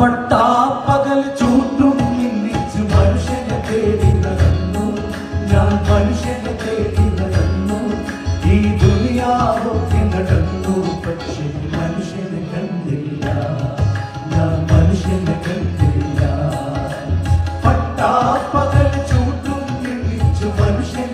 പട്ടാപ്പകൽ ചൂട്ടും നിന്നിച്ച് മനുഷ്യനെ തേടി നടന്നു. ഞാൻ മനുഷ്യനെ തേടി നടന്നു. ഈ ദുനിയാവൊക്കെ നടന്നു പക്ഷേ മനുഷ്യനെ കണ്ടില്ല. ഞാൻ മനുഷ്യനെ കണ്ടില്ല. പട്ടാപ്പകൽ ചൂട്ടും നിന്നിച്ച് മനുഷ്യനെ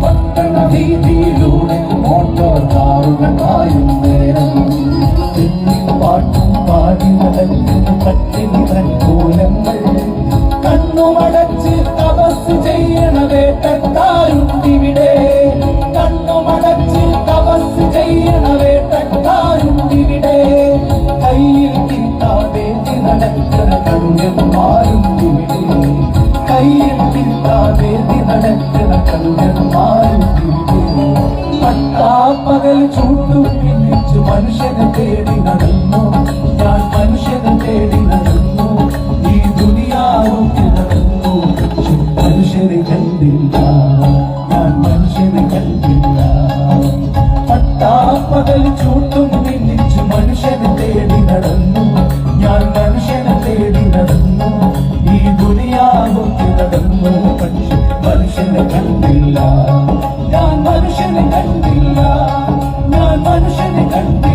പട്ടണ വീതിയിലൂടെ മോട്ടോർ കാറുകൾ കിട്ടാതെ നടക്കുന്ന കണ്യന്മാരും ഇവിടെ പട്ടാപ്പകൽ ചൂട്ടും പിന്നിച്ചു മനുഷ്യനെ തേടി നടന്നു ഞാൻ മനുഷ്യനെ തേടി നടന്നു ഈ ദുനിയാവുക്ക് നടന്നു പക്ഷെ മനുഷ്യനെ കണ്ടില്ല മനുഷ്യനെ കണ്ടില്ല. ഞാൻ മനുഷ്യനെ കണ്ടില്ല. ഞാൻ മനുഷ്യനെ കണ്ടില്ല